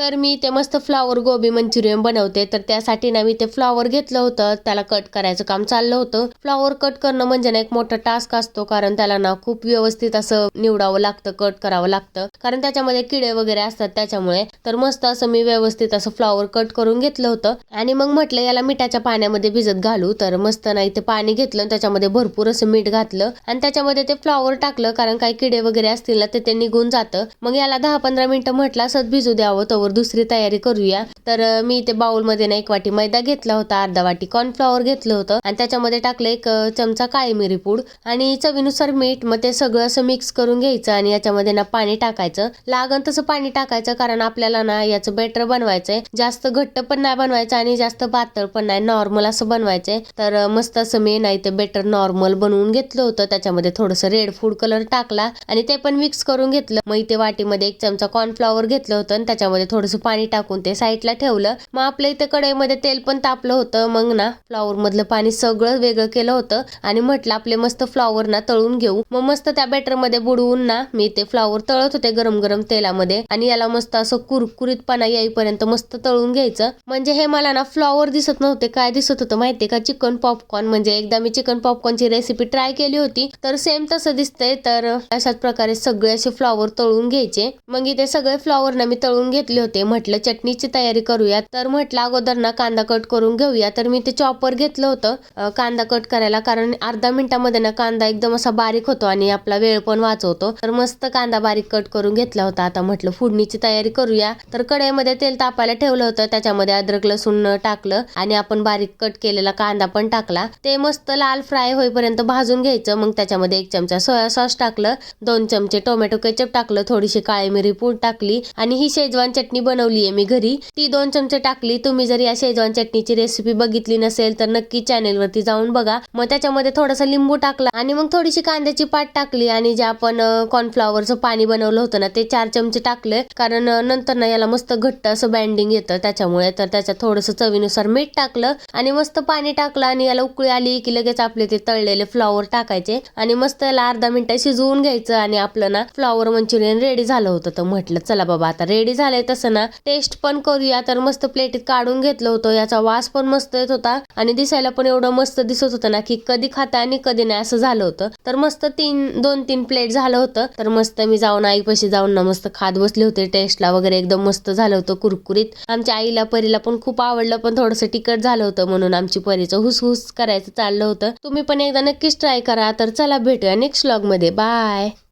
तर मी ते मस्त फ्लॉवर गोबी मंचुरियन बनवते. तर त्यासाठी ना मी ते फ्लॉवर घेतलं होतं. त्याला कट करायचं काम चाललं होतं. फ्लॉवर कट करणं म्हणजे ना एक मोठा टास्क असतो. कारण त्याला ना खूप व्यवस्थित असं निवडावं लागतं कट करावं लागतं. कारण त्याच्यामध्ये किडे वगैरे असतात त्याच्यामुळे. तर मस्त असं मी व्यवस्थित असं फ्लॉवर कट करून घेतलं होतं. आणि मग म्हटलं याला मिठाच्या पाण्यामध्ये भिजत घालू. तर मस्त ना इथे पाणी घेतलं त्याच्यामध्ये भरपूर असं मीठ घातलं. आणि त्याच्यामध्ये ते फ्लॉवर टाकलं. कारण काही किडे वगैरे असतील ना ते ते निघून जातं. मग याला दहा पंधरा मिनिटं म्हटलं असंच भिजू द्यावं. तर दुसरी तयारी करूया. तर मी ते बाउलमध्ये ना एक वाटी मैदा घेतला होता अर्धा वाटी कॉर्नफ्लॉवर घेतलं होतं. आणि त्याच्यामध्ये टाकलं एक चमचा काळी मिरी पूड आणि चवीनुसार मीठ. मग ते सगळं असं मिक्स करून घ्यायचं आणि याच्यामध्ये ना पाणी टाकायचं. लागन तसं पाणी टाकायचं कारण आपल्याला ना याचं बेटर बनवायचंय. जास्त घट्ट पण नाही बनवायचं आणि जास्त पातळ पण नाही नॉर्मल असं बनवायचंय. तर मस्त असं मी नाही ते बेटर नॉर्मल बनवून घेतलं होतं. त्याच्यामध्ये थोडंसं रेड फूड कलर टाकला आणि ते पण मिक्स करून घेतलं. मग इथे वाटीमध्ये एक चमचा कॉर्नफ्लॉवर घेतलं होतं आणि त्याच्यामध्ये थोडं थोडंसं पाणी टाकून ते साईडला ठेवलं. मग आपल्या इथे कढईमध्ये तेल पण तापलं होतं. मग ना फ्लॉवर मधलं पाणी सगळं वेगळं केलं होतं. आणि म्हटलं आपले मस्त फ्लॉवर ना तळून घेऊ. मग मस्त त्या बॅटरमध्ये बुडवून ना मी ते फ्लॉवर तळत होते गरम गरम तेलामध्ये. आणि याला मस्त असं कुरकुरीतपणा येईपर्यंत मस्त तळून घ्यायचं. म्हणजे हे मला ना फ्लॉवर दिसत नव्हते. काय दिसत होतं माहितीये का? Chicken popcorn. म्हणजे एकदा मी चिकन पॉपकॉर्नची रेसिपी ट्राय केली होती. तर सेम तसं दिसतंय. तर अशाच प्रकारे सगळे असे फ्लॉवर तळून घ्यायचे. मग इथे सगळे फ्लॉवर ना मी तळून घेतले होते. म्हटलं चटणीची तयारी करूया. तर म्हटलं अगोदर ना कांदा कट करून घेऊया. तर मी ते चॉपर घेतलं होतं कांदा कट करायला. कारण अर्धा मिनिटामध्ये ना कांदा एकदम असा बारीक होतो आणि आपला वेळ पण वाचवतो. तर मस्त कांदा बारीक कट करून घेतला होता. आता म्हटलं फोडणीची तयारी करूया. तर कढईमध्ये तेल तापायला ठेवलं होतं. त्याच्यामध्ये अद्रक लसूण टाकलं आणि आपण बारीक कट केलेला कांदा पण टाकला. ते मस्त लाल फ्राय होईपर्यंत भाजून घ्यायचं. मग त्याच्यामध्ये एक चमचा सोया सॉस टाकलं. दोन चमचे टोमॅटो केचप टाकलं. थोडीशी काळी मिरी पूड टाकली आणि ही शेजवान चटणी बनवली आहे मी घरी. ती दोन चमचे टाकली. तुम्ही जर या शेजवान चटणीची रेसिपी बघितली नसेल तर नक्की चॅनेलवरती जाऊन बघा. मग त्याच्यामध्ये थोडासा लिंबू टाकला आणि मग थोडीशी कांद्याची पात टाकली आणि जे आपण कॉर्नफ्लॉवरचं पाणी बनवलं होतं ना ते चार चमचे टाकले. कारण नंतर ना याला मस्त घट्ट असं बँडिंग येतं त्याच्यामुळे. तर त्याच्यात थोडंसं चवीनुसार मीठ टाकलं आणि मस्त पाणी टाकलं आणि याला उकळी आली की लगेच आपले ते तळलेले फ्लॉवर टाकायचे आणि मस्त याला अर्धा मिनिटं शिजवून घ्यायचं आणि आपलं ना फ्लॉवर मंचुरियन रेडी झालं होतं. तर म्हटलं चला बाबा आता रेडी झालंय असं ना टेस्ट पण करूया. तर मस्त प्लेटीत काढून घेतलं होतं. याचा वास पण मस्त येत होता. आणि दिसायला पण एवढं मस्त दिसत होतं ना की कधी खाता आणि कधी नाही असं झालं होतं. तर मस्त तीन दोन तीन प्लेट झालं होतं. तर मस्त मी जाऊन आईपाशी जाऊन ना मस्त खात बसले होते. टेस्टला वगैरे एकदम मस्त झालं होतं कुरकुरीत. आमच्या आईला परीला पण खूप आवडलं पण थोडंसं तिखट झालं होतं म्हणून आमची परीचं हुसहुस करायचं चाललं होतं. तुम्ही पण एकदा नक्कीच ट्राय करा. तर चला भेटूया नेक्स्टमध्ये. बाय